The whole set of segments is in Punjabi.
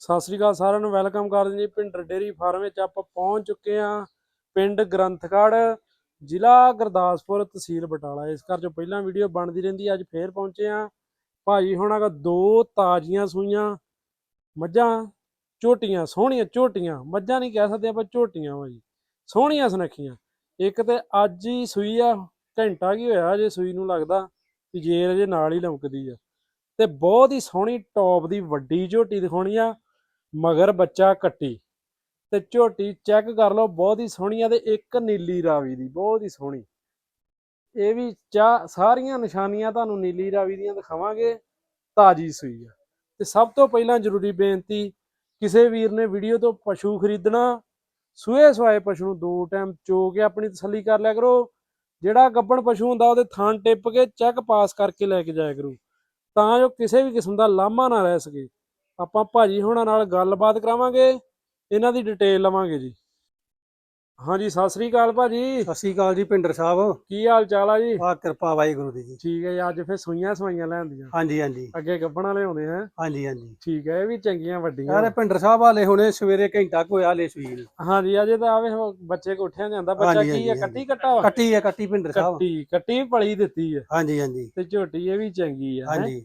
ਸਤਿ ਸ੍ਰੀ ਅਕਾਲ ਸਾਰਿਆਂ ਨੂੰ, ਵੈਲਕਮ ਕਰਦੇ ਜੀ ਭਿੰਡਰ ਡੇਰੀ ਫਾਰਮ ਵਿੱਚ ਆਪਾਂ ਪਹੁੰਚ ਚੁੱਕੇ ਹਾਂ ਪਿੰਡ ਗ੍ਰੰਥਗੜ੍ਹ, ਜ਼ਿਲ੍ਹਾ ਗੁਰਦਾਸਪੁਰ ਤਹਿਸੀਲ ਬਟਾਲਾ। ਇਸ ਘਰ ਚੋਂ ਪਹਿਲਾਂ ਵੀਡੀਓ ਬਣਦੀ ਰਹਿੰਦੀ ਅੱਜ ਫੇਰ ਪਹੁੰਚੇ ਹਾਂ। ਭਾਜੀ ਹੋਣਾ ਕੋ ਦੋ ਤਾਜ਼ੀਆਂ ਸੂਈਆਂ, ਮੱਝਾਂ, ਝੋਟੀਆਂ, ਸੋਹਣੀਆਂ ਝੋਟੀਆਂ, ਮੱਝਾਂ ਨਹੀਂ ਕਹਿ ਸਕਦੇ ਆਪਾਂ ਝੋਟੀਆਂ ਵਾ ਜੀ, ਸੋਹਣੀਆਂ ਸੁਨੱਖੀਆਂ। ਇੱਕ ਤੇ ਅੱਜ ਹੀ ਸੂਈ ਆ, ਘੰਟਾ ਕੀ ਹੋਇਆ ਜੇ ਸੂਈ ਨੂੰ ਲੱਗਦਾ ਕਿ ਜੇਰ ਅਜੇ ਨਾਲ ਹੀ ਲਮਕਦੀ ਆ। ਤੇ ਬਹੁਤ ਹੀ ਸੋਹਣੀ ਟੌਪ ਦੀ ਵੱਡੀ ਝੋਟੀ ਦਿਖਾਉਣੀ ਆ। ਮਗਰ ਬੱਚਾ ਕੱਟੀ। ਤੇ ਝੋਟੀ ਚੈੱਕ ਕਰ ਲਓ, ਬਹੁਤ ਹੀ ਸੋਹਣੀ ਆ ਤੇ ਇੱਕ ਨੀਲੀ ਰਾਵੀ ਦੀ, ਬਹੁਤ ਹੀ ਸੋਹਣੀ। ਇਹ ਵੀ ਚਾ ਸਾਰੀਆਂ ਨਿਸ਼ਾਨੀਆਂ ਤੁਹਾਨੂੰ ਨੀਲੀ ਰਾਵੀ ਦੀਆਂ ਦਿਖਾਵਾਂਗੇ, ਤਾਜੀ ਸੂਈ ਆ। ਤੇ ਸਭ ਤੋਂ ਪਹਿਲਾਂ ਜ਼ਰੂਰੀ ਬੇਨਤੀ, ਕਿਸੇ ਵੀਰ ਨੇ ਵੀਡੀਓ ਤੋਂ ਪਸ਼ੂ ਖਰੀਦਣਾ, ਸੂਏ ਸਵਾਏ ਪਸ਼ੂ ਨੂੰ ਦੋ ਟਾਈਮ ਚੋ ਕੇ ਆਪਣੀ ਤਸੱਲੀ ਕਰ ਲਿਆ ਕਰੋ। ਜਿਹੜਾ ਗੱਬਣ ਪਸ਼ੂ ਹੁੰਦਾ, ਉਹਦੇ ਥਾਂ ਟਿੱਪ ਕੇ ਚੈੱਕ ਪਾਸ ਕਰਕੇ ਲੈ ਕੇ ਜਾਇਆ ਕਰੋ। ਤਾਂ ਜੋ ਕਿਸੇ ਵੀ ਕਿਸਮ ਦਾ ਲਾਮਾ ਨਾ ਰਹਿ ਸਕੇ। ਆਪਾਂ ਭਾਜੀ ਹੁਣਾਂ ਨਾਲ ਗੱਲਬਾਤ ਕਰਾਵਾਂਗੇ ਇਹਨਾਂ ਦੀ ਡਿਟੇਲ ਲਵਾਂਗੇ ਜੀ। ਹਾਂਜੀ ਸਤਿ ਸ੍ਰੀ ਅਕਾਲ ਭਾਜੀ। ਸਤਿ ਸ਼੍ਰੀ ਅਕਾਲ ਜੀ ਪਿੰਡਰ ਸਾਹਿਬ। ਕੀ ਹਾਲ ਚਾਲ ਆ ਜੀ? ਆ ਕਿਰਪਾ ਵਾਹਿਗੁਰੂ ਦੀ ਜੀ। ਠੀਕ ਹੈ ਜੀ ਅੱਜ ਫਿਰ ਸੂਈਆਂ ਸਵਾਈਆਂ ਲੈਂਦੀਆਂ। ਹਾਂਜੀ ਹਾਂਜੀ। ਅੱਗੇ ਗੱਬਣਾ ਲਿਆਉਂਦੇ ਹੈ। ਹਾਂਜੀ ਹਾਂਜੀ। ਠੀਕ ਹੈ ਇਹ ਵੀ ਚੰਗੀਆਂ ਵੱਡੀਆਂ। ਯਾਰ ਪਿੰਡਰ ਸਾਹਿਬ ਵਾਲੇ ਹੁਣੇ ਸਵੇਰੇ ਘੰਟਾ ਕੋ ਹੋਇਆ ਲੈ ਸੂਈ ਹਾਂਜੀ ਅਜੇ ਤਾਂ ਆਵੇ ਬੱਚੇ ਕੋ ਉੱਠਿਆ ਜਾਂਦਾ ਬੱਚਾ ਕੀ ਹੈ ਕੱਟੀ ਕੱਟਾ ਕੱਟੀ ਹੈ ਕੱਟੀ ਪਿੰਡਰ ਸਾਹਿਬ। ਕੱਟੀ ਕੱਟੀ ਪਲੀ ਦਿੱਤੀ ਹੈ। ਹਾਂਜੀ ਹਾਂਜੀ। ਤੇ ਝੋਟੀ ਇਹ ਵੀ ਚੰਗੀ ਹੈ? ਹਾਂਜੀ।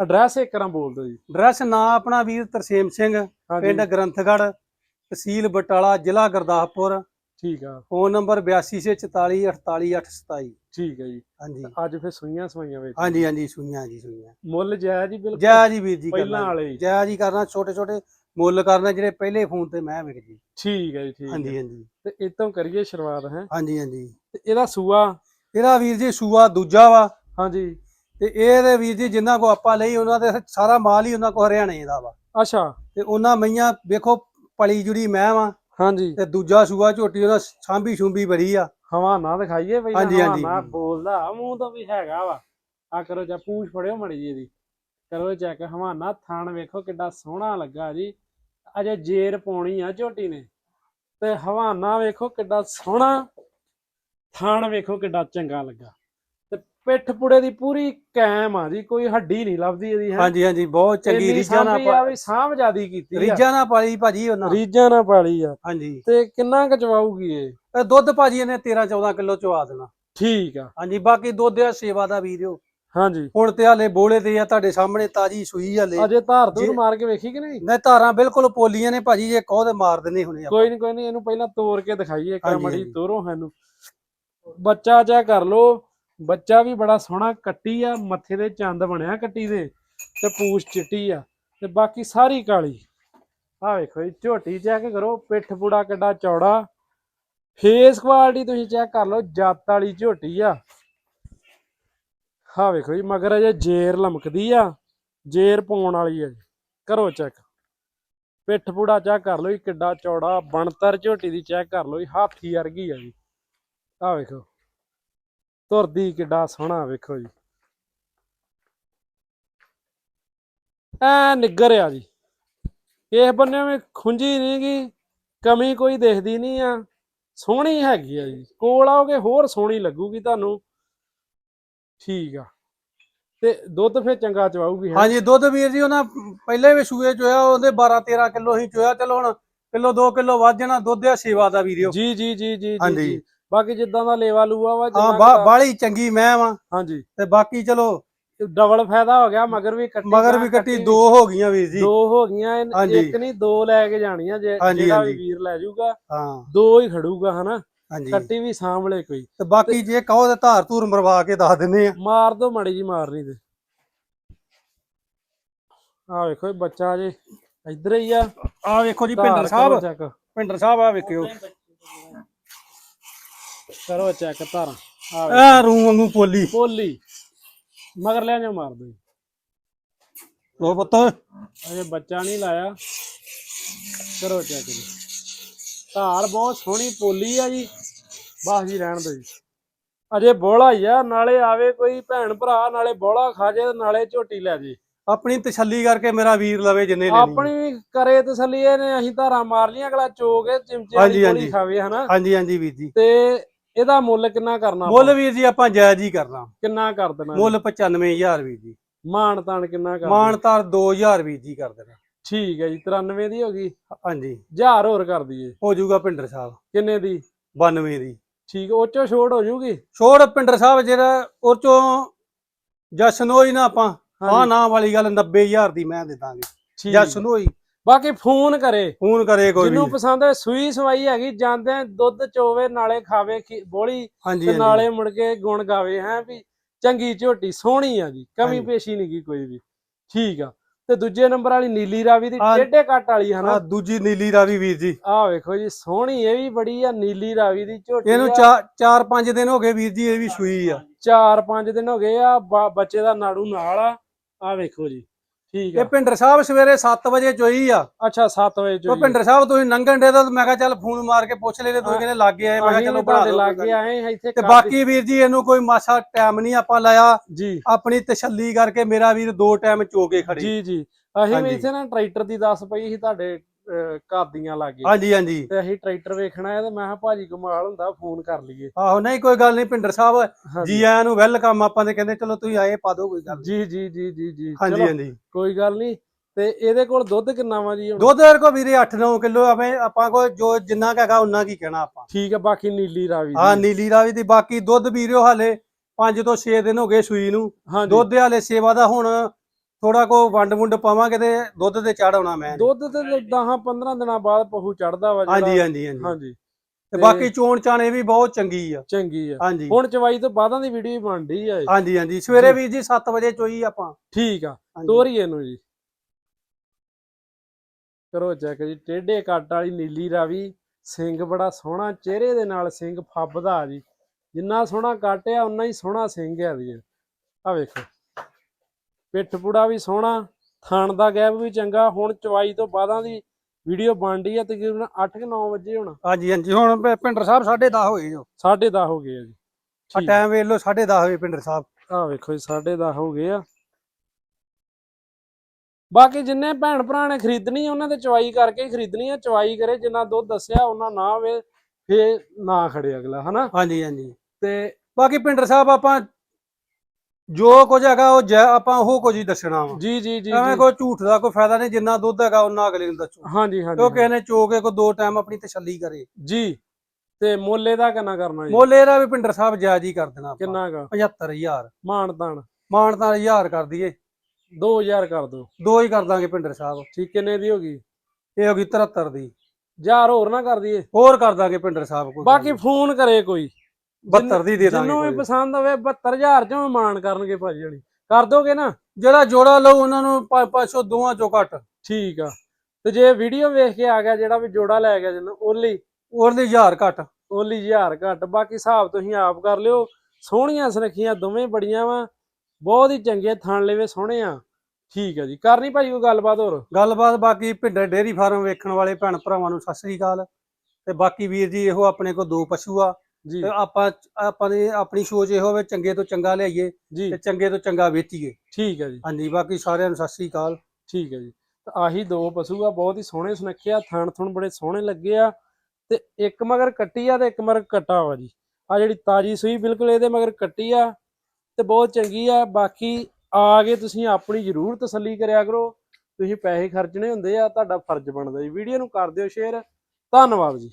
ਐਡਰੈਸ ਇੱਕ ਵਾਰਾਂ ਬੋਲ ਦਿਓ ਜੀ। ਡਰੈਸ ਨਾਂ ਆਪਣਾ ਵੀਰ ਤਰਸੇਮ ਸਿੰਘ ਪਿੰਡ ਗ੍ਰੰਥਗੜ੍ਹ ਤਹਿਸੀਲ ਬਟਾਲਾ ਜ਼ਿਲ੍ਹਾ ਗੁਰਦਾਸਪੁਰ। ਠੀਕ ਆ। ਫੋਨ ਨੰਬਰ 8244848827 ਠੀਕ ਹੈ ਜੀ। ਹਾਂਜੀ। ਅੱਜ ਫਿਰ ਸੂਈਆਂ ਸਵਾਈਆਂ ਵਿੱਚ। ਹਾਂਜੀ ਹਾਂਜੀ ਸੁਈਆਂ ਜੀ ਸੁਈਆਂ। ਮੁੱਲ ਜਾਇਜ਼ ਜੀ ਬਿਲਕੁਲ ਜੈ ਜੀ ਵੀਰ ਜੀ ਪਹਿਲਾਂ ਵਾਲੇ। ਜੈ ਜੀ ਕਰਨਾ ਛੋਟੇ ਛੋਟੇ ਮੁੱਲ ਕਰਨਾ ਜਿਹੜੇ ਪਹਿਲੇ ਫੋਨ ਤੇ ਮੈਂ ਵਿਕ ਜੀ। ਠੀਕ ਹੈ ਜੀ ਠੀਕ ਹਾਂਜੀ ਹਾਂਜੀ। ਤੇ ਇਹ ਤੋਂ ਕਰੀਏ ਸ਼ੁਰੂਆਤ ਹੈ। ਹਾਂਜੀ ਹਾਂਜੀ। ਤੇ ਇਹਦਾ ਸੂਆ? ਇਹਦਾ ਵੀਰ ਜੀ ਸੂਆ ਦੂਜਾ ਵਾ। ਹਾਂਜੀ। ਤੇ ਇਹਦੇ ਵੀਰ ਜੀ ਜਿਨ੍ਹਾਂ ਕੋ ਆਪਾਂ ਲਈ ਉਹਨਾਂ ਦੇ ਸਾਰਾ ਮਾਲ ਹੀ ਉਹਨਾਂ ਕੋ ਹਰਿਆਣੇ ਦਾ ਵਾ। ਅੱਛਾ। ਤੇ ਉਹਨਾਂ ਮਈਆਂ ਵੇਖੋ ਪਲੀ ਜੁੜੀ ਮੈਂ ਵਾ ਹਾਂਜੀ। ਤੇ ਦੂਜਾ ਸੂਆ ਝੋਟੀ ਉਹਦਾ ਸਾਂਭੀ ਸ਼ੁੰਭੀ ਬੜੀ ਆ। ਹਵਾ ਨਾ ਦਿਖਾਈਏ ਪਹਿਲਾਂ ਹਾਂਜੀ, ਹਾਂਜੀ। ਹਵਾਨਾ ਬੋਲਦਾ। ਮੂੰਹ ਤੋਂ ਵੀ ਹੈਗਾ ਵਾ। ਆ ਕਰੋ ਜਾਂ ਪੂਛ ਫੜਿਓ ਮੜੀ ਜੀ ਇਹਦੀ ਕਰੋ ਚੈੱਕ ਹਵਾਨਾ ਥਣ ਵੇਖੋ ਕਿੱਡਾ ਸੋਹਣਾ ਲੱਗਾ ਜੀ। ਅਜੇ ਜੇਰ ਪਾਉਣੀ ਆ ਝੋਟੀ ਨੇ। ਤੇ ਹਵਾਨਾ ਵੇਖੋ ਕਿੱਡਾ ਸੋਹਣਾ। ਥਣ ਵੇਖੋ ਕਿੱਡਾ ਚੰਗਾ ਲੱਗਾ। ਪਿੱਠ ਪੁੜੇ ਦੀ ਪੂਰੀ ਕੈਮ ਆ ਜੀ ਕੋਈ ਹੱਡੀ ਨਹੀਂ ਲੱਭਦੀ ਇਹਦੀ ਹੈ। ਹਾਂਜੀ ਹਾਂਜੀ ਬਹੁਤ ਚੰਗੀ ਰੀਝਾਂ ਨਾਲ ਆ ਵੀ ਸਾਂਭ ਜਿਆਦੀ ਕੀਤੀ ਆ। ਰੀਝਾਂ ਨਾਲ ਪਾਲੀ ਭਾਜੀ ਉਹਨਾਂ। ਰੀਝਾਂ ਨਾਲ ਪਾਲੀ ਆ। ਹਾਂਜੀ। ਤੇ ਕਿੰਨਾ ਕੁ ਚਵਾਊਗੀ ਇਹ? ਦੁੱਧ ਭਾਜੀ ਇਹਨੇ 13 14 ਕਿਲੋ ਚਵਾ ਦੇਣਾ। ਠੀਕ ਆ। ਹਾਂਜੀ ਬਾਕੀ ਦੁੱਧ ਆ ਸੇਵਾ ਦਾ ਵੀਰਿਓ ਹਾਂਜੀ। ਹੁਣ ਤੇ ਹਾਲੇ ਬੋਲੇ ਤੇ ਆ ਤੁਹਾਡੇ ਸਾਹਮਣੇ ਤਾਜੀ ਸੂਈ ਹਲੇ। ਅਜੇ ਧਾਰ ਜੇ- ਮਾਰ ਕੇ ਵੇਖੀ ਕਿ ਨਹੀਂ? ਨਹੀਂ ਧਾਰਾਂ ਬਿਲਕੁਲ ਪੋਲੀਆਂ ਨੇ ਭਾਜੀ ਜੇ ਕਹੋ ਤੇ ਮਾਰ ਦਿੰਨੇ ਹੁਣੇ ਕੋਈ ਨਹੀਂ ਕੋਈ ਨਹੀਂ ਇਹਨੂੰ ਪਹਿਲਾਂ ਤੋੜ ਕੇ ਦਿਖਾਈਏ ਇੱਕ ਹਾਂਜੀ, ਮੜੀ ਹਾਂਜੀ। ਤੋਰੋ ਸਾਨੂੰ। ਬੱਚਾ ਚਾ ਕਰ ਲੋ ਬੱਚਾ ਵੀ ਬੜਾ ਸੋਹਣਾ, ਕੱਟੀ ਆ, ਮੱਥੇ ਦੇ ਚੰਦ ਬਣਿਆ ਕੱਟੀ ਦੇ ਤੇ ਪੂਛ ਚਿੱਟੀ ਆ ਤੇ ਬਾਕੀ ਸਾਰੀ ਕਾਲੀ। ਆ ਵੇਖੋ ਜੀ, ਝੋਟੀ ਚੈੱਕ ਕਰੋ, ਪਿੱਠ ਪੂੜਾ ਕਿੱਡਾ ਚੌੜਾ। ਫੇਸ ਕੁਆਲਿਟੀ ਤੁਸੀਂ ਚੈੱਕ ਕਰ ਲਓ, ਜੱਤ ਵਾਲੀ ਝੋਟੀ ਆ। ਹਾਂ ਵੇਖੋ ਜੀ, ਮਗਰ ਅਜੇ ਜੇਰ ਲਮਕਦੀ ਆ, ਜੇਰ ਪਾਉਣ ਵਾਲੀ ਆ ਜੀ। ਕਰੋ ਚੈੱਕ। ਪਿੱਠ ਪੂੜਾ ਚੈੱਕ ਕਰ ਲਓ ਜੀ, ਕਿੱਡਾ ਚੌੜਾ, ਬਣਤਰ ਝੋਟੀ ਦੀ ਚੈੱਕ ਕਰ ਲਓ ਜੀ, ਹਾਥੀ ਵਰਗੀ ਆ ਜੀ। ਆਹ ਵੇਖੋ। ਤੁਰਦੀ ਕਿੱਡਾ ਸੋਹਣਾ ਵੇਖੋ ਜੀ। ਐ ਨਿੱਗਰ ਆ ਜੀ। ਇਸ ਬੰਨੇ ਵਿੱਚ ਖੁੰਝੀ ਨਹੀਂ ਗੀ ਕਮੀ ਕੋਈ ਦਿਖਦੀ ਨਹੀਂ ਆ। ਸੋਹਣੀ ਹੈਗੀ ਆ ਜੀ। ਕੋਲ ਆਓਗੇ ਹੋਰ ਸੋਹਣੀ ਲੱਗੂਗੀ ਤੁਹਾਨੂੰ। ਠੀਕ ਆ। ਤੇ ਦੁੱਧ ਫੇਰ ਚੰਗਾ ਚਵਾਊਗੀ ਹੈਂ? ਹਾਂਜੀ ਦੁੱਧ ਵੀਰ ਜੀ ਉਹਨਾਂ ਪਹਿਲੇ ਵੀ ਸੂਏ ਚੋਇਆ ਉਹਦੇ 12 13 ਕਿਲੋ ਹੀ ਚੋਇਆ। ਚਲੋ ਹੁਣ ਕਿਲੋ 2 ਕਿਲੋ ਵੱਧ ਜਾਣਾ ਦੁੱਧ ਆ ਸੇਵਾ ਦਾ ਵੀਰਿਓ। ਜੀ ਜੀ ਜੀ ਜੀ ਹਾਂਜੀ। ਜੀ। ਬਾਕੀ ਜਿੱਦਾਂ ਦਾ ਲੇਵਾ ਲੂਆ ਵਾ ਹਾਂ ਜਿੰਨਾ ਬਾ- ਕੁ ਬਾਹਲੀ ਚੰਗੀ ਮੈਂ ਵਾਂ। ਹਾਂਜੀ। ਤੇ ਬਾਕੀ ਚਲੋ ਡਬਲ ਫਾਇਦਾ ਹੋ ਗਿਆ ਮਗਰ ਵੀ ਕੱਟੀ ਮਗਰ ਵੀ ਕੱਟੀ ਦੋ ਹੋ ਗਈਆਂ ਵੀਰ ਜੀ। ਦੋ ਹੋ ਗਈਆਂ ਇਹ- ਹਾਂਜੀ। ਇੱਕ ਨਹੀਂ ਦੋ ਲੈ ਕੇ ਜਾਣੀਆਂ ਜੇ ਹਾਂਜੀ, ਜਿਹੜਾ ਵੀ ਹਾਂਜੀ। ਵੀਰ ਲੈ ਜਾਊਗਾ ਹਾਂ। ਦੋ ਹੀ ਖੜੂਗਾ ਹਨਾ? ਹਾਂਜੀ। ਕੱਟੀ ਵੀ ਸਾਂਭਲੇ ਕੋਈ। ਤੇ ਬਾਕੀ ਜੇ ਕਹੋ ਤੇ ਧਾਰ ਧੂਰ ਮਰਵਾ ਕੇ ਦੱਸ ਦਿੰਨੇ ਆ। ਮਾਰ ਦੋ ਮੜੀ ਜੀ ਮਾਰਨੀ ਤੇ। ਆ ਵੇਖੋ ਇਹ ਬੱਚਾ ਜੇ ਇੱਧਰ ਹੀ ਆ। ਆ ਵੇਖੋ ਜੀ ਧਾਰ ਕਰੋ ਸਾਹਿਬ। ਚੈੱਕ ਪਿੰਡਰ ਸਾਹਿਬ ਆ ਵੇਖਿਓ। ਕਰੋ ਚੈੱਕ ਧਾਰਾਂ। ਆ। ਆ ਰੂ ਵਾਂਗੂ ਪੋਲੀ। ਪੋਲੀ। ਮਗਰ ਲੈ ਜਾ ਮਾਰ ਦੋ। ਲੋ ਪੁੱਤ। ਅਜੇ ਬੱਚਾ ਨਹੀਂ ਲਾਇਆ। ਕਰੋ ਚੈੱਕ ਜੀ। ਧਾਰ ਬਹੁਤ ਸੋਹਣੀ ਪੋਲੀ ਆ ਜੀ। ਬਸ ਜੀ ਰਹਿਣ ਜੀ। ਅਜੇ ਬੋਲਾ ਹੀ ਆ। ਨਾਲੇ ਆਵੇ ਕੋਈ ਭੈਣ ਭਰਾ ਨਾਲੇ ਬੋਲਾ ਖਾ ਜੇ ਨਾਲੇ ਝੋਟੀ ਲੈ ਜੇ। ਆਪਣੀ ਤਸੱਲੀ ਕਰਕੇ ਮੇਰਾ ਵੀਰ ਲਵੇ ਜਿੰਨੇ ਲੈਣੀ ਆਪਣੀ ਕਰੇ ਤਸੱਲੀ ਇਹਨੇ ਅਸੀਂ ਧਾਰਾਂ ਮਾਰ ਲੀਆਂ ਅਗਲਾ ਚੋ ਕੇ ਚਿਮਚੇ ਵਾਲੀ ਖਾਵੇ ਹਨਾ? ਹਾਂਜੀ ਹਾਂਜੀ ਵੀਰ ਜੀ। ਤੇ ਇਹਦਾ ਮੁੱਲ ਕਿੰਨਾ ਕਰਨਾ ਮੁੱਲ? ਵੀਰ ਜੀ ਆਪਾਂ ਜਾਇਜ਼ ਹੀ ਕਰਨਾ। ਕਿੰਨਾ ਕਰ ਦੇਣਾ? ਮੁੱਲ 95000 ਵੀਰ ਜੀ। ਮਾਣ ਤਾਣ ਕਿੰਨਾ ਕਰ ਮਾਨਤਾਰ 2000 ਵੀਰ ਜੀ ਕਰ ਦੇਣਾ। ਠੀਕ ਹੈ ਜੀ 93 ਦੀ ਹੋ ਗਈ? ਹਾਂਜੀ। ਹਜ਼ਾਰ ਹੋਰ ਕਰ ਦਈਏ। ਹੋ ਜਾਊਗਾ ਪਿੰਡਰ ਸਾਹਿਬ। ਕਿੰਨੇ ਦੀ? 92 ਦੀ। ਠੀਕ ਉਹ ਚੋਂ ਛੋਟ ਹੋ ਜੂਗੀ ਛੋੜ ਪਿੰਡਰ ਸਾਹਿਬ ਜਿਹੜਾ ਉਹ ਚੋਂ ਜਸ਼ਨ ਹੋਈ ਨਾ ਆਪਾਂ ਹਾਂ ਨਾ ਵਾਲੀ ਗੱਲ 90000 ਦੀ ਮੈਂ ਦੇ ਦਾਂਗੇ। ਠੀਕ। ਜਸ਼ਨ ਹੋਈ। ਬਾਕੀ ਫੋਨ ਕਰੇ। ਫੋਨ ਕਰੇ ਕੋਈ ਜਿਹਨੂੰ ਪਸੰਦ ਹੈ ਸੂਈ ਸਵਾਈ ਹੈਗੀ ਜਾਂਦੇ ਦੁੱਧ ਚੋਵੇ ਨਾਲੇ ਖਾਵੇ ਖੀ- ਬੋਲੀ ਹਾਂਜੀ ਤੇ ਹਾਂਜੀ। ਨਾਲੇ ਮੁੜ ਕੇ ਗੁਣ ਗਾਵੇ ਹੈ ਵੀ ਚੰਗੀ ਝੋਟੀ ਸੋਹਣੀ ਆ ਜੀ ਕਮੀ ਹਾਂਜੀ। ਪੇਸ਼ੀ ਨਹੀਂ ਗੀ ਕੋਈ ਵੀ। ਠੀਕ ਆ। ਤੇ ਦੂਜੇ ਨੰਬਰ ਵਾਲੀ ਨੀਲੀ ਰਾਵੀ ਦੀ ਹਾਂ। ਟੇਢੇ ਕੱਟ ਵਾਲੀ ਹਨਾ ਆਹ ਦੂਜੀ ਨੀਲੀ ਰਾਵੀ ਵੀਰ ਜੀ। ਆਹ ਵੇਖੋ ਜੀ ਸੋਹਣੀ ਇਹ ਵੀ ਬੜੀ ਆ ਨੀਲੀ ਰਾਵੀ ਦੀ ਝੋਟੀ ਇਹਨੂੰ ਆ। ਚਾਰ ਚਾਰ ਪੰਜ ਦਿਨ ਹੋ ਗਏ ਵੀਰ ਜੀ ਇਹ ਵੀ ਸੂਈ ਆ। ਚਾਰ ਪੰਜ ਦਿਨ ਹੋ ਗਏ ਆ ਬ- ਬੱਚੇ ਦਾ ਨਾੜੂ ਨਾਲ ਆ। ਆ ਵੇਖੋ ਜੀ। ਠੀਕ ਇਹ ਆ। ਪਿੰਡਰ ਸਾਹਿਬ ਸਵੇਰੇ 7 ਵਜੇ ਚੋਈ ਆ। ਅੱਛਾ 7 ਵਜੇ ਚੋਈ ਪਿੰਡਰ ਸਾਹਿਬ ਤੁਸੀਂ ਲੰਘਣ ਦੇ ਤਾਂ ਮੈਂ ਕਿਹਾ ਚੱਲ ਫੋਨ ਮਾਰ ਕੇ ਪੁੱਛ ਲੈਨੇ ਤੁਸੀਂ ਕਹਿੰਦੇ ਲੱਗੇ ਆਏ ਮੈਂ ਕਿਹਾ ਚਲੋ ਬਣਾ ਦਿਓ ਲੱਗ ਆਏ ਇੱਥੇ ਤੇ ਬਾਕੀ ਵੀਰ ਜੀ ਇਹਨੂੰ ਕੋਈ ਮਾਸਾ ਟਾਈਮ ਨਹੀਂ ਆਪਾਂ ਲਾਇਆ। ਜੀ। ਆਪਣੀ ਤਸੱਲੀ ਕਰਕੇ ਮੇਰਾ ਵੀਰ ਦੋ ਟਾਈਮ ਚੋ ਕੇ ਖੜੇ। ਜੀ ਜੀ। ਅਸੀਂ ਵੀ। ਇੱਥੇ ਨਾ ਟਰੈਕਟਰ ਦੀ ਦੱਸ ਪਈ ਸੀ ਤੁਹਾਡੇ ਅਹ, ਘਰ ਦੀਆਂ ਲਾਗੇ। ਹਾਂਜੀ ਹਾਂਜੀ। ਤੇ ਅਸੀਂ ਟਰੈਕਟਰ ਵੇਖਣਾ ਹੈ ਤੇ ਮੈਂ ਕਿਹਾ ਭਾਜੀ ਕਮਾਲ ਹੁੰਦਾ ਫੋਨ ਕਰ ਲਈਏ। ਆਹੋ ਨਹੀਂ ਕੋਈ ਗੱਲ ਨਹੀਂ ਪਿੰਡਰ ਸਾਹਿਬ। ਜੀ ਆਇਆਂ ਨੂੰ ਵੈਲਕਮ ਆਪਾਂ ਤੇ ਕਹਿੰਦੇ ਚਲੋ ਤੁਸੀਂ ਆਏ ਪਾ ਦਿਓ ਕੋਈ ਗੱਲ। ਜੀ ਜੀ ਜੀ ਜੀ ਜੀ। ਹਾਂਜੀ ਹਾਂਜੀ। ਕੋਈ ਗੱਲ ਨਹੀਂ। ਤੇ ਇਹਦੇ ਕੋਲ ਦੁੱਧ ਕਿੰਨਾ ਵਾ ਜੀ ਹੁਣ? ਦੁੱਧ ਇਹਦੇ ਕੋ ਵੀਰੇ 8-9 ਕਿਲੋ ਆਵੇਂ ਆਪਾਂ ਕੋ ਜੋ ਜਿੰਨਾ ਹੈਗਾ ਉਹਨਾਂ ਕੀ ਕਹਿਣਾ ਆਪਾਂ। ਠੀਕ ਹੈ ਬਾਕੀ ਨੀਲੀ ਰਾਵੀ ਹਾਂ ਦੀ। ਨੀਲੀ ਰਾਵੀ ਦੀ ਬਾਕੀ ਦੁੱਧ ਵੀਰਿਓ ਹਾਲੇ 5 ਤੋਂ 6 ਦਿਨ ਹੋ ਗਏ ਸੂਈ ਨੂੰ। ਦੁੱਧ ਹਾਲੇ ਸੇਵਾ ਦਾ ਹੁਣ ਥੋੜਾ ਕੋ ਵੰਡ ਵੁੰਡ ਪਾਵਾਂਗੇ ਤੇ ਦੁੱਧ ਤੇ ਚੜ ਆਉਣਾ ਮੈਂ। ਦੁੱਧ ਤੇ 10 15 ਦਿਨਾਂ ਬਾਅਦ ਪਹੂ ਚੜਦਾ ਵਾ ਹਾਂਜੀ ਜਿਹੜਾ। ਹਾਂਜੀ ਹਾਂਜੀ ਹਾਂਜੀ। ਤੇ ਬਾਕੀ ਚੋਣ ਚਾਣੇ ਵੀ ਬਹੁਤ ਚੰਗੀ ਆ। ਚੰਗੀ ਆ। ਹਾਂਜੀ। ਹੁਣ ਚਵਾਈ ਤੋਂ ਬਾਅਦਾਂ ਦੀ ਵੀਡੀਓ ਬਣ ਰਹੀ ਆ ਇਹ। ਹਾਂਜੀ ਹਾਂਜੀ। ਸਵੇਰੇ ਵੀਰ ਜੀ 7 ਵਜੇ ਚੋਈ ਆਪਾਂ। ਠੀਕ ਆ। ਹਾਂਜੀ। ਤੋਰੀਏ ਨੂੰ ਜੀ। ਕਰੋ ਚੈੱਕ ਜੀ। ਟੇਢੇ ਕੱਟ ਵਾਲੀ ਨੀਲੀ ਰਾਵੀ। ਸਿੰਘ ਬੜਾ ਸੋਹਣਾ ਚਿਹਰੇ ਦੇ ਨਾਲ ਸਿੰਘ ਫੱਬਦਾ ਜੀ। ਜਿੰਨਾ ਸੋਹਣਾ ਕੱਟ ਆ ਉਨਾ ਹੀ ਸੋਹਣਾ ਸਿੰਘ ਆ ਜੀ ਆ ਵੇਖੋ। ਪਿੱਠ ਪੁੜਾ ਵੀ ਸੋਹਣਾ ਥਣ ਦਾ ਗੈਪ ਵੀ ਚੰਗਾ। ਹੁਣ ਚਵਾਈ ਤੋਂ ਬਾਅਦਾਂ ਦੀ ਵੀਡੀਓ ਬਣਦੀ ਆ ਤਕਰੀਬਨ 8 ਕਿ 9 ਵਜੇ ਹੁਣ। ਹਾਂਜੀ ਹਾਂਜੀ। ਹੁਣ ਪਿੰਡਰ ਸਾਹਿਬ 10:30 ਹੋਏ ਜੋ 10:30 ਹੋ ਗਏ ਆ ਜੀ। ਆ ਠੀਕ। ਟਾਈਮ ਵੇਖ ਲਓ 10:30 ਹੋਏ ਪਿੰਡਰ ਸਾਹਿਬ। ਆ ਵੇਖੋ ਜੀ 10:30 ਹੋ ਗਏ ਆ। ਬਾਕੀ ਜਿੰਨੇ ਭੈਣ ਭਰਾ ਨੇ ਖਰੀਦਣੀ ਆ, ਉਹਨਾਂ ਤੇ ਚਵਾਈ ਕਰਕੇ ਹੀ ਖਰੀਦਣੀ ਆ। ਚਵਾਈ ਕਰੇ ਜਿੰਨਾ ਦੁੱਧ ਦੱਸਿਆ ਉਹਨਾਂ ਨਾ ਵੇ ਫੇ ਨਾ ਖੜੇ ਅਗਲਾ ਹਨਾ? ਹਾਂਜੀ ਹਾਂਜੀ। ਤੇ ਬਾਕੀ ਪਿੰਡਰ ਸਾਹਿਬ ਆਪਾਂ ਜੋ ਕੁਝ ਹੈਗਾ ਉਹ ਜੈ ਆਪਾਂ ਉਹ ਕੁਝ ਹੀ ਦੱਸਣਾ ਵਾ। ਜੀ ਜੀ ਜੀ ਐਵੇਂ। ਕੋਈ ਝੂਠ ਦਾ ਕੋਈ ਫਾਇਦਾ ਨਹੀਂ ਜਿੰਨਾ ਦੁੱਧ ਹੈਗਾ ਉਹਨਾਂ ਅਗਲੇ ਨੂੰ ਦੱਸੋ। ਹਾਂਜੀ ਹਾਂਜੀ ਕਿਉਂ ਕਿਸੇ ਨੇ ਚੋ ਕੇ ਕੋ ਦੋ ਟਾਈਮ ਆਪਣੀ ਤਸੱਲੀ ਕਰੇ। ਜੀ ਤੇ ਮੁੱਲ ਇਹਦਾ ਕਿੰਨਾ ਕਰਨਾ ਜੀ? ਮੁੱਲ ਇਹਦਾ ਵੀ ਪਿੰਡਰ ਸਾਹਿਬ ਜਾਇਜ਼ ਹੀ ਕਰ ਦੇਣਾ ਕਿੰਨਾ ਗਾ 75000 ਮਾਣ ਤਾਣ। ਮਾਣ ਤਾਂ 1000 ਕਰ ਦਈਏ। 2000 ਕਰ ਦੋ। ਦੋ ਹੀ ਕਰ ਦਾਂਗੇ ਪਿੰਡਰ ਸਾਹਿਬ। ਠੀਕ ਕਿੰਨੇ ਦੀ ਹੋ ਗਈ? ਇਹ ਹੋ ਗਈ 73 ਦੀ। ਹਜ਼ਾਰ ਹੋਰ ਨਾ ਕਰ ਦਈਏ। ਹੋਰ ਕਰ ਦਾਂਗੇ ਪਿੰਡਰ ਸਾਹਿਬ ਕੋਈ ਬਾਕੀ ਫੋਨ ਕਰੇ ਕੋਈ। 72 ਦੀ ਦੇ ਦਾਂਗੇ ਜਿਹਨੂੰ ਵੀ। ਪਸੰਦ ਹੋਵੇ 72000 ਚੋਂ ਮਾਣ ਕਰਨਗੇ ਭਾਜੀ ਹਣੀ। ਕਰ ਦੋਗੇ ਨਾ? ਜਿਹੜਾ ਜੋੜਾ ਲਓ ਉਹਨਾਂ ਨੂੰ 500 ਦੋਵਾਂ ਚੋਂ ਘੱਟ। ਠੀਕ ਆ। ਤੇ ਜੇ ਵੀਡੀਓ ਵੇਖ ਕੇ ਆ ਗਿਆ ਜਿਹੜਾ ਵੀ ਜੋੜਾ ਲੈ ਗਿਆ ਜਿਹਨੂੰ ਉਹਲੀ ਉਹਦੇ 1000 ਘੱਟ। ਉਹਲੀ 1000 ਘੱਟ। ਬਾਕੀ ਹਿਸਾਬ ਤੁਸੀਂ ਆਪ ਕਰ ਲਿਓ। ਸੋਹਣੀਆਂ ਸੁਨੱਖੀਆਂ ਦੋਵੇਂ ਬੜੀਆਂ ਵਾ। ਬਹੁਤ ਹੀ ਚੰਗੇ ਥਣ ਲੇਵੇ ਸੋਹਣੇ ਆ। ਠੀਕ ਆ ਜੀ। ਕਰਨੀ ਭਾਜੀ ਕੋਈ ਗੱਲਬਾਤ ਹੋਰ? ਗੱਲਬਾਤ ਬਾਕੀ ਭਿੰਡਰ ਡੇਰੀ ਫਾਰਮ ਵੇਖਣ ਵਾਲੇ ਭੈਣ ਭਰਾਵਾਂ ਨੂੰ ਸਤਿ ਸ੍ਰੀ ਅਕਾਲ। ਤੇ ਬਾਕੀ ਵੀਰ ਜੀ ਇਹੋ ਆਪਣੇ ਕੋਲ ਦੋ ਪਸ਼ੂ ਆ। ਤੇ ਆਪਾਂ ਆਪਾਂ ਦੀ ਆਪਣੀ ਸੋਚ ਇਹੋ ਹੋਵੇ ਚੰਗੇ ਤੋਂ ਚੰਗਾ ਲਿਆਈਏ ਤੇ ਚੰਗੇ ਤੋਂ ਚੰਗਾ ਵੇਚੀਏ। ਠੀਕ ਆ ਜੀ। ਹਾਂਜੀ ਬਾਕੀ ਸਾਰਿਆਂ ਨੂੰ ਸਤਿ ਸ੍ਰੀ ਅਕਾਲ। ਠੀਕ ਹੈ ਜੀ। ਤਾਂ ਆਹੀ ਦੋ ਪਸ਼ੂ ਆ ਬਹੁਤ ਹੀ ਸੋਹਣੇ ਸੁਨੱਖੇ ਆ ਥਣ ਥਣ ਬੜੇ ਸੋਹਣੇ ਲੱਗੇ ਆ ਤੇ ਇੱਕ ਮਗਰ ਕੱਟੀ ਆ ਤੇ ਇੱਕ ਮਗਰ ਕਟਾ ਵਾ ਜੀ। ਆ ਜਿਹੜੀ ਤਾਜੀ ਸੂਈ ਬਿਲਕੁਲ ਇਹਦੇ ਮਗਰ ਕੱਟੀ ਆ ਤੇ ਬਹੁਤ ਚੰਗੀ ਆ। ਬਾਕੀ ਆ ਕੇ ਤੁਸੀਂ ਆਪਣੀ ਜ਼ਰੂਰ ਤਸੱਲੀ ਕਰਿਆ ਕਰੋ। ਤੁਸੀਂ ਪੈਸੇ ਖਰਚਣੇ ਹੁੰਦੇ ਆ ਤੁਹਾਡਾ ਫਰਜ਼ ਬਣਦਾ ਜੀ। ਵੀਡੀਓ ਨੂੰ ਕਰ ਦਿਓ ਸ਼ੇਅਰ। ਧੰਨਵਾਦ ਜੀ।